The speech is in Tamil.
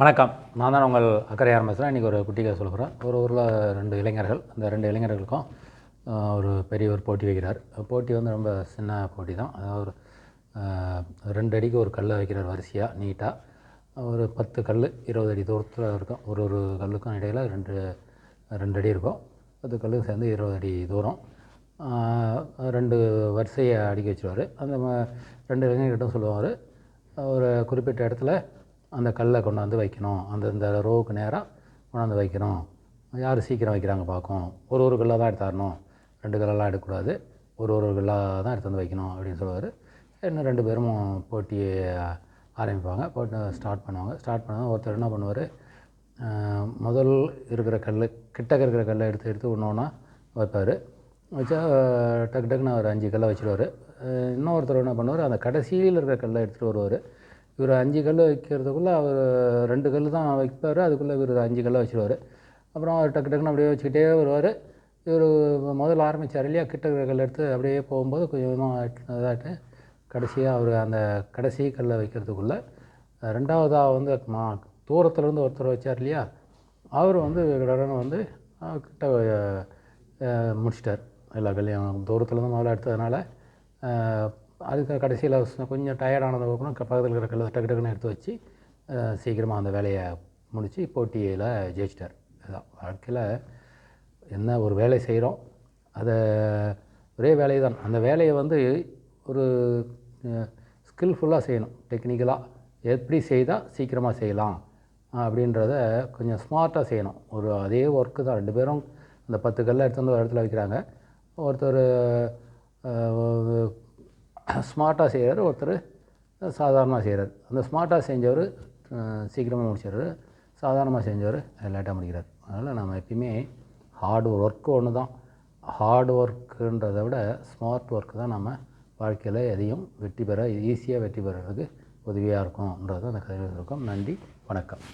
வணக்கம். நான் தான் உங்கள் அக்கறை ஆரம்பிச்சுனா. இன்றைக்கி ஒரு குட்டி கதை சொல்ல போகிறேன் ஒரு ஊரில் ரெண்டு இளைஞர்கள் அந்த ரெண்டு இளைஞர்களுக்கும் ஒரு பெரிய ஒரு போட்டி வைக்கிறார். போட்டி வந்து ரொம்ப சின்ன போட்டி தான். அதாவது ஒரு ரெண்டு அடிக்கு ஒரு கல்லை வைக்கிறார் வரிசையாக நீட்டாக ஒரு பத்து கல் இருபது அடி தூரத்தில் இருக்கும். ஒரு ஒரு கல்லுக்கும் இடையில் ரெண்டு ரெண்டு அடி இருக்கும். பத்து கல்லுக்கும் சேர்ந்து இருபது அடி தூரம். ரெண்டு வரிசையை அடிக்க வச்சிருவார். அந்த ரெண்டு இளைஞர்கிட்டும் சொல்லுவார். ஒரு குறிப்பிட்ட இடத்துல அந்த கல்லை கொண்டாந்து வைக்கணும். அந்த இந்த ரோவுக்கு நேராக கொண்டாந்து வைக்கணும். யார் சீக்கிரம் வைக்கிறாங்க பார்க்கும் ஒரு ஒரு கல்லாக தான் எடுத்தாரணும் ரெண்டு கல்லெல்லாம் எடுக்கக்கூடாது. ஒரு ஒரு கல்லாக தான் எடுத்து வந்து வைக்கணும் அப்படின்னு சொல்லுவார். இன்னும் ரெண்டு பேரும் போட்டியை ஆரம்பிப்பாங்க. போட்டு ஸ்டார்ட் பண்ணுவாங்க. ஸ்டார்ட் பண்ணுவாங்க ஒருத்தர் என்ன பண்ணுவார்? முதல் இருக்கிற கல் கிட்டக்க இருக்கிற கல்லை எடுத்து எடுத்து ஒன்று ஒன்றா வைப்பார். வச்சா டக்கு டக்குன்னு ஒரு அஞ்சு கல்லை வச்சுருவார். இன்னொருத்தர் என்ன பண்ணுவார்? அந்த கடைசியில் இருக்கிற கல்லை எடுத்துகிட்டு வருவார். இவர் அஞ்சு கல் வைக்கிறதுக்குள்ளே அவர் ரெண்டு கல் தான் வைப்பார். அதுக்குள்ளே இவர் அஞ்சு கல்லை வச்சுருவார். அப்புறம் அவர் டக்கு டக்குன்னு அப்படியே வச்சுக்கிட்டே வருவார். இவர் முதல்ல ஆரம்பித்தார் இல்லையா? கிட்ட கல் எடுத்து அப்படியே போகும்போது கொஞ்சம் கொஞ்சமாக இதாகிட்டு கடைசியாக அவர் அந்த கடைசி கல்லை வைக்கிறதுக்குள்ளே ரெண்டாவதாக வந்து மா தூரத்துலேருந்து ஒருத்தர் வச்சார் இல்லையா? அவர் வந்து கடனை வந்து கிட்ட முடிச்சிட்டார். எல்லா கல்யாணம் தூரத்துலேருந்து முதல்ல எடுத்ததுனால அதுக்கு கடைசியில் கொஞ்சம் டயர்டானது அப்புறம் பக்கத்தில் இருக்கிற கல்லை டக்கு டக்குன்னு எடுத்து வச்சு சீக்கிரமாக அந்த வேலையை முடித்து போட்டியில் ஜெயிச்சிட்டார். இதுதான் வாழ்க்கையில் என்ன ஒரு வேலை செய்கிறோம் அதை ஒரே வேலை தான் அந்த வேலையை வந்து ஒரு ஸ்கில்ஃபுல்லாக செய்யணும். டெக்னிக்கலாக எப்படி செய்தால் சீக்கிரமாக செய்யலாம் அப்படின்றத கொஞ்சம் ஸ்மார்ட்டாக செய்யணும். ஒரு அதே ஒர்க்கு தான். ரெண்டு பேரும் அந்த பத்து கல்லை எடுத்து வந்து ஒரு இடத்துல வைக்கிறாங்க. ஒருத்தர் ஸ்மார்ட்டாக செய்கிறார் ஒருத்தர் சாதாரணமாக செய்கிறார் அந்த ஸ்மார்ட்டாக செஞ்சவர் சீக்கிரமாக முடிச்சிடுறாரு. சாதாரணமாக செஞ்சவர் லேட்டாக முடிக்கிறார். அதனால் நம்ம எப்பயுமே ஹார்ட் ஒர்க்கு ஒன்று தான் ஹார்ட் ஒர்க்குன்றதை விட ஸ்மார்ட் ஒர்க்கு தான் நம்ம வாழ்க்கையில் எதையும் வெற்றி பெற ஈஸியாக வெற்றி பெறதுக்கு உதவியாக இருக்கும்ன்றது அந்த கதையில் இருக்கும். நன்றி வணக்கம்.